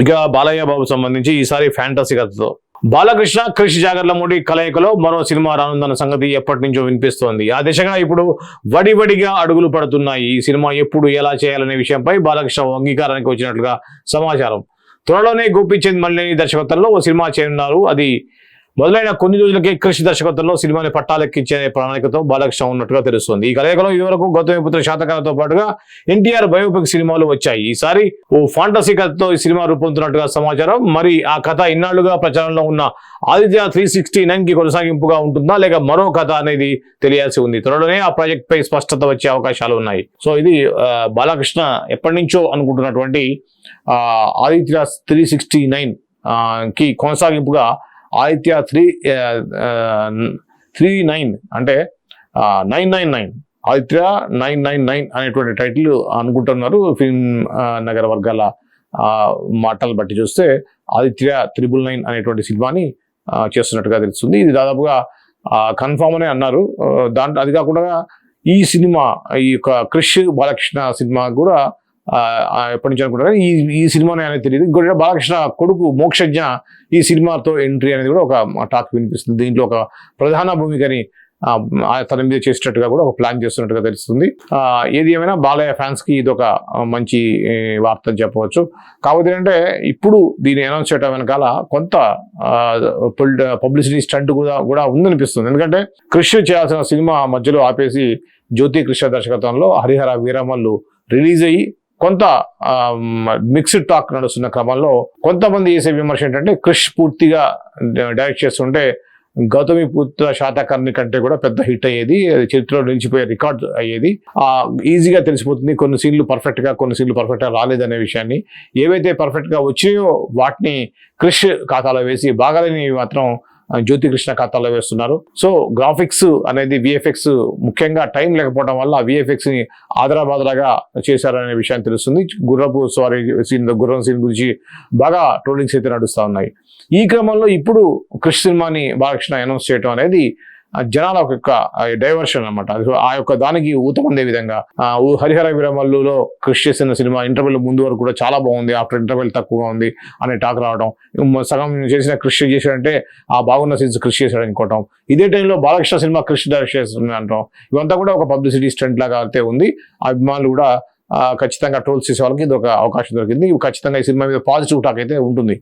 ఇక బాలయ్య బాబు సంబంధించి ఈసారి ఫ్యాంటసీ కథతో. బాలకృష్ణ క్రిష్ జాగర్లమూడి కలయికలో మరో సినిమా రానుందన్న సంగతి ఎప్పటి నుంచో వినిపిస్తోంది. ఆ దిశగా ఇప్పుడు వడివడిగా అడుగులు పడుతున్నాయి. ఈ సినిమా ఎప్పుడు ఎలా చేయాలనే విషయంపై బాలకృష్ణ అంగీకారానికి వచ్చినట్లుగా సమాచారం. త్వరలోనే గోపీచంద్ మల్లేని దర్శకత్వంలో ఓ సినిమా చేయనున్నారు అది మొదలైన కొన్ని రోజులకే కృషి దర్శకత్వంలో సినిమాని పట్టాలెక్కించే ప్రణాళికతో బాలకృష్ణ ఉన్నట్టుగా తెలుస్తోంది. ఈ కలయికలో ఇదివరకు గౌతమిపుత్ర శాతకాలతో పాటుగా ఎన్టీఆర్ బయోపిక్ సినిమాలు వచ్చాయి. ఈసారి ఓ ఫాంటసీ కథతో ఈ సినిమా రూపొందుతున్నట్టుగా సమాచారం. మరి ఆ కథ ఇన్నాళ్ళుగా ప్రచారంలో ఉన్న ఆదిత్య త్రీ సిక్స్టీ నైన్కి కొనసాగింపుగా ఉంటుందా లేక మరో కథ అనేది తెలియాల్సి ఉంది. త్వరలోనే ఆ ప్రాజెక్ట్ పై స్పష్టత వచ్చే అవకాశాలు ఉన్నాయి. సో ఇది బాలకృష్ణ ఎప్పటి నుంచో అనుకుంటున్నటువంటి ఆదిత్య త్రీ సిక్స్టీ నైన్కి కొనసాగింపుగా ఆదిత్య త్రీ త్రీ నైన్ అంటే nine nine nine Aditya nine nine nine అనేటువంటి టైటిల్ అనుకుంటున్నారు ఫిల్మ్ నగర వర్గాల మాటలు బట్టి చూస్తే ఆదిత్య త్రిబుల్ నైన్ అనేటువంటి సినిమాని చేస్తున్నట్టుగా తెలుస్తుంది. ఇది దాదాపుగా కన్ఫామ్ అనే అన్నారు. దాంట్లో అది కాకుండా ఈ సినిమా ఈ యొక్క క్రిష్ బాలకృష్ణ సినిమా కూడా ఎప్పటి నుంచి అనుకుంటారు ఈ ఈ సినిమానే అనేది తెలియదు. ఇంకోటి బాలకృష్ణ కొడుకు మోక్షజ్ఞ ఈ సినిమాతో ఎంట్రీ అనేది కూడా ఒక టాక్ వినిపిస్తుంది. దీంట్లో ఒక ప్రధాన భూమికని ఆ, తన మీద చేసేటట్టుగా కూడా ఒక ప్లాన్ చేస్తున్నట్టుగా తెలుస్తుంది. ఏది ఏమైనా బాలయ్య ఫ్యాన్స్కి ఇది ఒక మంచి వార్త అని చెప్పవచ్చు. కాకపోతే ఏంటంటే ఇప్పుడు దీన్ని అనౌన్స్ చేయడం వెనకాల కొంత పబ్లిసిటీ స్టంట్ కూడా కూడా ఉందనిపిస్తుంది. ఎందుకంటే కృషి చేయాల్సిన సినిమా మధ్యలో ఆపేసి జ్యోతి కృష్ణ దర్శకత్వంలో హరిహర వీరమల్లు రిలీజ్ అయ్యి కొంత మిక్స్డ్ టాక్ నడుస్తున్న క్రమంలో కొంతమంది చేసే విమర్శ ఏంటంటే క్రిష్ పూర్తిగా డైరెక్ట్ చేస్తుంటే గౌతమి పుత్ర శాతకర్ణి కంటే కూడా పెద్ద హిట్ అయ్యేది చరిత్రలో నిలిచిపోయే రికార్డ్ అయ్యేది. ఆ ఈజీగా తెలిసిపోతుంది కొన్ని సీన్లు పర్ఫెక్ట్గా కొన్ని సీన్లు పర్ఫెక్ట్గా రాలేదనే విషయాన్ని. ఏవైతే పర్ఫెక్ట్గా వచ్చాయో వాటిని క్రిష్ ఖాతాలో వేసి బాగాలేని మాత్రం జ్యోతికృష్ణ ఖాతాలో వేస్తున్నారు. సో గ్రాఫిక్స్ అనేది విఎఫ్ఎక్స్ ముఖ్యంగా టైం లేకపోవడం వల్ల విఎఫ్ఎక్స్ని ఆదరాబాదరాగా చేశారనే విషయాన్ని తెలుస్తుంది. గుర్రపు సారీ సీన్ గుర్రం సీన్ గురించి బాగా ట్రోలింగ్స్ అయితే నడుస్తూ ఉన్నాయి. ఈ క్రమంలో ఇప్పుడు కృష్ సినిమాని బాలకృష్ణ అనౌన్స్ చేయడం అనేది జనాల యొక్క డైవర్షన్ అనమాట ఆ యొక్క దానికి ఊతమందే విధంగా హరిహర విరమల్లులో కృషి చేసిన సినిమా ఇంటర్వెల్ ముందు వరకు కూడా చాలా బాగుంది. ఆఫ్టర్ ఇంటర్వెల్ తక్కువగా ఉంది అనే టాక్ రావడం సగం చేసిన కృషి చేశాడంటే ఆ బాగున్న సీన్స్ కృషి చేశాడు అనుకోవటం. ఇదే టైంలో బాలకృష్ణ సినిమా కృషి డైరెక్ట్ చేస్తుంది అంటాం. ఇవంతా కూడా ఒక పబ్లిసిటీ స్టంట్ లాగా అయితే ఉంది. ఆ అభిమానులు కూడా ఖచ్చితంగా ట్రోల్స్ చేసే వాళ్ళకి ఇది ఒక అవకాశం దొరికింది. ఖచ్చితంగా ఈ సినిమా మీద పాజిటివ్ టాక్ అయితే ఉంటుంది.